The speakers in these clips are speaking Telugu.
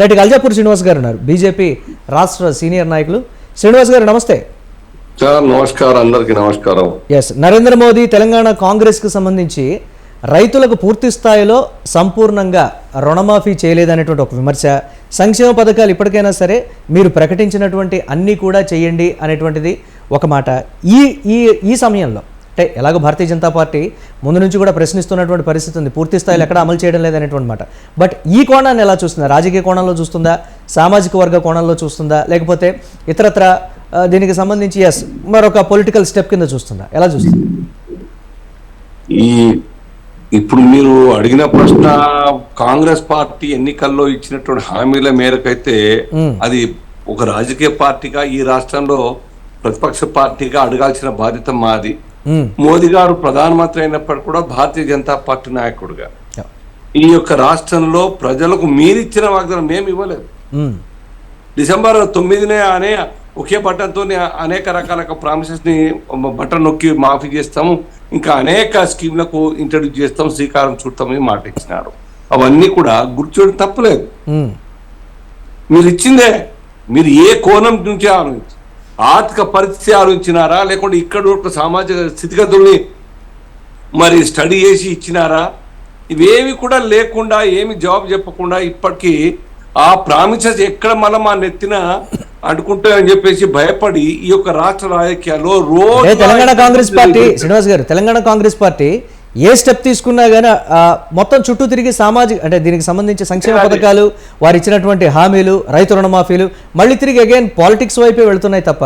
రైట్ అల్జాపూర్ శ్రీనివాస్ గారు ఉన్నారు. బీజేపీ రాష్ట్ర సీనియర్ నాయకులు. శ్రీనివాస్ గారు నమస్తే. సార్ నమస్కారం. అందరికి నమస్కారం. ఎస్ నరేంద్ర మోదీ తెలంగాణ కాంగ్రెస్కి సంబంధించి రైతులకు పూర్తి స్థాయిలో సంపూర్ణంగా రుణమాఫీ చేయలేదనేటువంటి ఒక విమర్శ సంక్షేమ పథకాలు ఇప్పటికైనా సరే మీరు ప్రకటించినటువంటి అన్నీ కూడా చేయండి అనేటువంటిది ఒక మాట. ఈ ఈ ఈ సమయంలో అంటే ఎలాగో భారతీయ జనతా పార్టీ ముందు నుంచి కూడా ప్రశ్నిస్తున్నటువంటి పరిస్థితి ఉంది. పూర్తి స్థాయిలో ఎక్కడ అమలు చేయడం లేదనేటువంటి మాట. బట్ ఈ కోణాన్ని ఎలా చూస్తుందా? రాజకీయ కోణంలో చూస్తుందా? సామాజిక వర్గ కోణంలో చూస్తుందా? లేకపోతే ఇతరత్ర దీనికి సంబంధించి ఎస్ మరొక పొలిటికల్ స్టెప్ కింద చూస్తుందా? ఎలా చూస్తుంది? ఈ ఇప్పుడు మీరు అడిగిన ప్రశ్న కాంగ్రెస్ పార్టీ ఎన్నికల్లో ఇచ్చినటువంటి హామీల మేరకైతే. అది ఒక రాజకీయ పార్టీగా ఈ రాష్ట్రంలో ప్రతిపక్ష పార్టీగా అడగాల్సిన బాధ్యత మాది. మోదీ గారు ప్రధానమంత్రి అయినప్పటికీ కూడా భారతీయ జనతా పార్టీ నాయకుడిగా. ఈ యొక్క రాష్ట్రంలో ప్రజలకు మీరిచ్చిన వాగ్దానం మేము ఇవ్వలేదు. డిసెంబర్ తొమ్మిదినే అనే ఒకే బటన్తో అనేక రకాల ప్రామిసెస్ని బటన్ నొక్కి మాఫీ చేస్తాము ఇంకా అనేక స్కీమ్లకు ఇంట్రడ్యూస్ చేస్తాం శ్రీకారం చుడతామని మాట ఇచ్చినారు అవన్నీ కూడా గుర్తుచూడడం తప్పలేదు. మీరు ఇచ్చిందే మీరు ఏ కోణం నుంచి ఆలోచించి ఆర్థిక పరిస్థితి ఆలోచించినారా? లేకుంటే ఇక్కడ ఒక సామాజిక స్థితిగతుల్ని మరి స్టడీ చేసి ఇచ్చినారా? ఇవేవి కూడా లేకుండా ఏమి జవాబు చెప్పకుండా ఇప్పటికీ ఆ ప్రామిసెస్ ఎక్కడ మనం మా నెత్తిన అనుకుంటామని చెప్పేసి భయపడి ఈ యొక్క రాష్ట్ర రాజకీయాల్లో అంటే తెలంగాణ రోజు కాంగ్రెస్ పార్టీ శ్రీనివాస్ గారు తెలంగాణ కాంగ్రెస్ పార్టీ ఏ స్టెప్ తీసుకున్నా కానీ మొత్తం చుట్టూ తిరిగి సామాజిక అంటే దీనికి సంబంధించి సంక్షేమ. పథకాలు వారు ఇచ్చినటువంటి హామీలు రైతు రుణమాఫీలు మళ్ళీ తిరిగి అగైన్ పాలిటిక్స్ వైపే వెళ్తున్నాయి తప్ప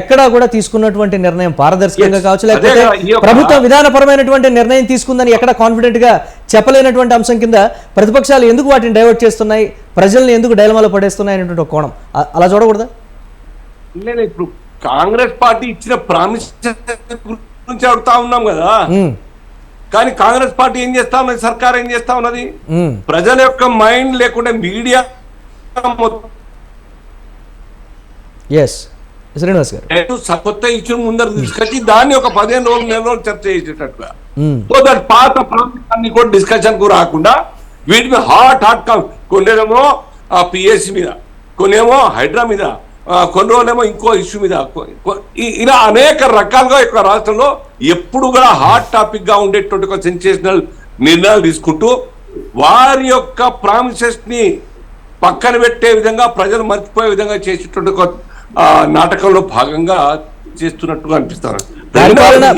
ఎక్కడా కూడా తీసుకున్నటువంటి నిర్ణయం పారదర్శకంగా. కావచ్చు లేకపోతే ప్రభుత్వం విధానపరమైనటువంటి నిర్ణయం తీసుకుందని ఎక్కడ కాన్ఫిడెంట్గా చెప్పలేనటువంటి అంశం కింద ప్రతిపక్షాలు ఎందుకు వాటిని డైవర్ట్ చేస్తున్నాయి ప్రజల్ని ఎందుకు డైలమాలో పడేస్తున్నాయి అనేటువంటి ఒక కోణం అలా చూడకూడదా ఇప్పుడు కాంగ్రెస్ పార్టీ ఇచ్చిన ప్రామిస్ గురించి అడుగుతా ఉన్నాం కదా. కానీ కాంగ్రెస్ పార్టీ ఏం చేస్తా ఉన్నది? సర్కార్ ఏం చేస్తా ఉన్నది. ప్రజల యొక్క మైండ్ లేకుంటే మీడియా ఎస్ శ్రీనివాస్ గారు. కొత్త ఇష్యూ ముందర తీసుకొచ్చి దాన్ని ఒక పదిహేను రోజులు నెల రోజులు చర్చ చేసేటట్టుగా. మ్మ్. సో దట్ పాత ప్రాంతాన్ని కూడా డిస్కషన్కు రాకుండా వీటి మీద హాట్ హాట్ కొన్నేమో ఆ పిఎస్సి మీద కొన్నేమో హైడ్రా మీద కొన్ని రోజులేమో ఇంకో ఇష్యూ మీద ఇలా అనేక రకాలుగా యొక్క రాష్ట్రంలో ఎప్పుడు కూడా హాట్ టాపిక్గా ఉండేటువంటి ఒక సెన్సేషనల్ నిర్ణయాలు తీసుకుంటూ వారి యొక్క ప్రామిసెస్ని పక్కన పెట్టే విధంగా ప్రజలు మర్చిపోయే విధంగా చేసేటువంటి ఒక నాటకంలో భాగంగా చేస్తున్నట్టుగా అనిపిస్తారు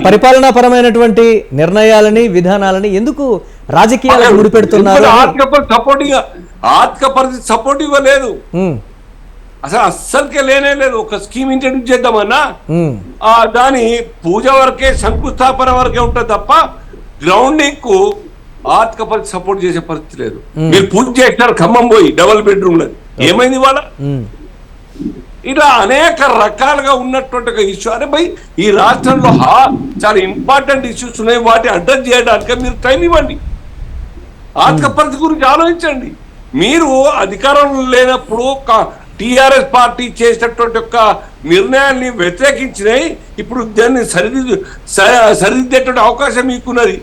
పరిపాలన పరమైనటువంటి నిర్ణయాలని విధానాలని ఎందుకు రాజకీయాలకు ముడిపెడుతున్నారు? ఆర్థిక పరిస్థితి సపోర్టివ్ ఆర్థిక పరిస్థితి సపోర్టివ్ లేదు అసలు అస్సలకే లేనే లేదు. ఒక స్కీమ్ ఇంట్రడ్యూస్ చేద్దామన్నా దాని పూజ వరకే శంకుస్థాపన వరకే ఉంటుంది తప్ప గ్రౌండింగ్కు ఆర్థిక పరిస్థితి సపోర్ట్ చేసే పరిస్థితి లేదు. మీరు పూజ చేసినారు ఖమ్మం పోయి డబుల్ బెడ్రూమ్లో ఏమైంది ఉమ్, ఇలా అనేక రకాలుగా ఉన్నటువంటి ఒక ఇష్యూ అరే భయ్ ఈ రాష్ట్రంలో చాలా ఇంపార్టెంట్ ఇష్యూస్ ఉన్నాయి. వాటిని అడ్రస్ చేయడానికి మీరు టైం ఇవ్వండి. ఆర్థిక పరిస్థితి గురించి ఆలోచించండి. మీరు అధికారంలో లేనప్పుడు టిఆర్ఎస్ పార్టీ చేసినటువంటి యొక్క నిర్ణయాన్ని వ్యతిరేకించినాయి ఇప్పుడు దాన్ని సరిదిద్దు సరిదిద్దేటువంటి అవకాశం మీకున్నది.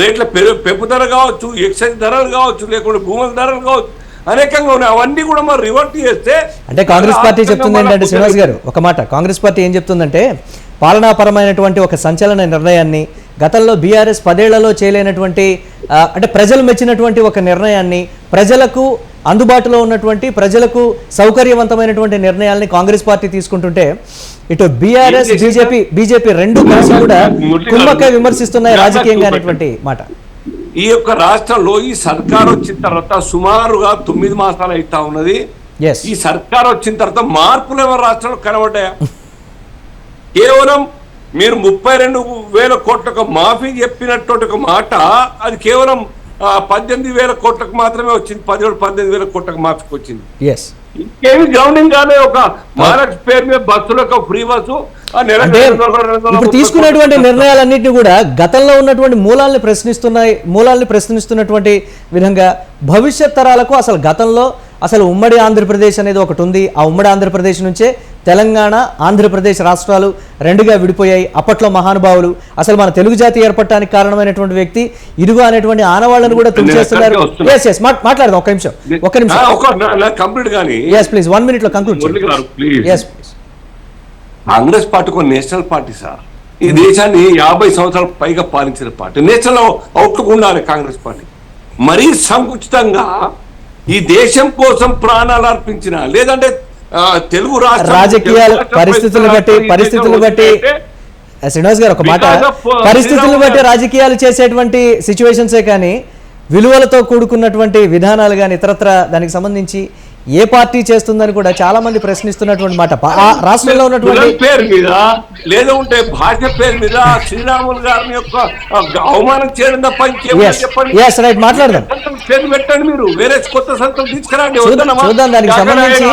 రేట్ల పెరు పెంపుదల కావచ్చు ఎక్సైజ్ ధరలు కావచ్చు లేకుంటే భూముల ధరలు కావచ్చు అనేకంగా ఉన్నాయి. అవన్నీ కూడా మరి రివర్ట్ చేస్తే అంటే కాంగ్రెస్ పార్టీ చెప్తుంది ఏంటంటే శ్రీనివాస్ గారు ఒక మాట. కాంగ్రెస్ పార్టీ ఏం చెప్తుందంటే పాలనాపరమైనటువంటి ఒక సంచలన నిర్ణయాన్ని గతంలో బీఆర్ఎస్ పదేళ్ళలో చేయలేనటువంటి అంటే ప్రజలు మెచ్చినటువంటి ఒక నిర్ణయాన్ని ప్రజలకు అందుబాటులో ఉన్నటువంటి ప్రజలకు సౌకర్యవంతమైనటువంటి నిర్ణయాల్ని కాంగ్రెస్ పార్టీ తీసుకుంటుంటే ఇటు బీఆర్ఎస్ బీజేపీ బీజేపీ రెండు కలిసి కూడా కుమ్మక్క విమర్శిస్తున్నాయి రాజకీయంగా. అనేటువంటి మాట. ఈ యొక్క రాష్ట్రంలో ఈ సర్కార్ వచ్చిన తర్వాత సుమారుగా తొమ్మిది మాసాలు అవుతా ఉన్నది. ఈ సర్కార్ వచ్చిన తర్వాత మార్పులు ఎవరు రాష్ట్రంలో కనబడ్డాయా? కేవలం మీరు ముప్పై రెండు వేల కోట్లకు మాఫీ చెప్పినటువంటి ఒక మాట అది కేవలం పద్దెనిమిది వేల కోట్లకు మాత్రమే వచ్చింది. పదిహేడు పద్దెనిమిది వేల కోట్లకు మాఫీకి వచ్చింది. ఎస్ ఇంకేమి గ్రౌండింగ్ కాలే ఒక మహారాష్ట్ర పేరు మీద బస్సులకు ఫ్రీ బస్సు ఇప్పుడు తీసుకున్నటువంటి. నిర్ణయాలన్నింటినీ కూడా గతంలో ఉన్నటువంటి మూలాల్ని ప్రశ్నిస్తున్నాయి మూలాల్ని ప్రశ్నిస్తున్నటువంటి విధంగా భవిష్యత్ తరాలకు అసలు గతంలో అసలు ఉమ్మడి ఆంధ్రప్రదేశ్ అనేది ఒకటి ఉంది. ఆ ఉమ్మడి ఆంధ్రప్రదేశ్ నుంచే తెలంగాణ ఆంధ్రప్రదేశ్ రాష్ట్రాలు రెండుగా విడిపోయాయి. అప్పట్లో మహానుభావులు. అసలు మన తెలుగు జాతి ఏర్పడటానికి కారణమైనటువంటి వ్యక్తి ఇరుగు అనేటువంటి ఆనవాళ్ళను కూడా తుడిచేస్తున్నారు అక్కడికే ఎస్ ఎస్ మాట్లాడదాం. ఒక నిమిషం. ఒక నిమిషం. ఒక కంప్లీట్ కానీ. ఎస్ ప్లీజ్ వన్ మినిట్లో కంక్లూడ్ ఎస్ కాంగ్రెస్ పార్టీ ఒక నేషనల్ పార్టీ సార్. ఈ దేశాన్ని యాభై సంవత్సరాల పైగా పాలించిన పార్టీ. నేషనల్ అవుట్లుక్ ఉండాలి కాంగ్రెస్ పార్టీ. మరీ సంకుచితంగా ఈ దేశం కోసం ప్రాణాలు అర్పించిన లేదంటే తెలుగు రాష్ట్రం రాజకీయాలు పరిస్థితులను బట్టి దేశం బట్టి శ్రీనివాస్ గారు ఒక మాట. uh, పరిస్థితులను బట్టి రాజకీయాలు చేసేటువంటి సిచ్యువేషన్సే కానీ విలువలతో కూడుకున్నటువంటి విధానాలు కానీ ఇతరత్ర దానికి సంబంధించి ఏ పార్టీ చేస్తుందని కూడా చాలా మంది ప్రశ్నిస్తున్నటువంటి మాట. రాష్ట్రంలో ఉన్నటువంటి పేరు మీద లేదా ఉంటే భాష పేరు మీద శ్రీరాములు గారిని యొక్క అవమానం చేయడం తప్ప చెప్పండి? రైట్ మాట్లాడదాం. పేరు పెట్టండి మీరు. వేరే కొత్త సంతం తీసుకురండి చూద్దాం దానికి సంబంధించి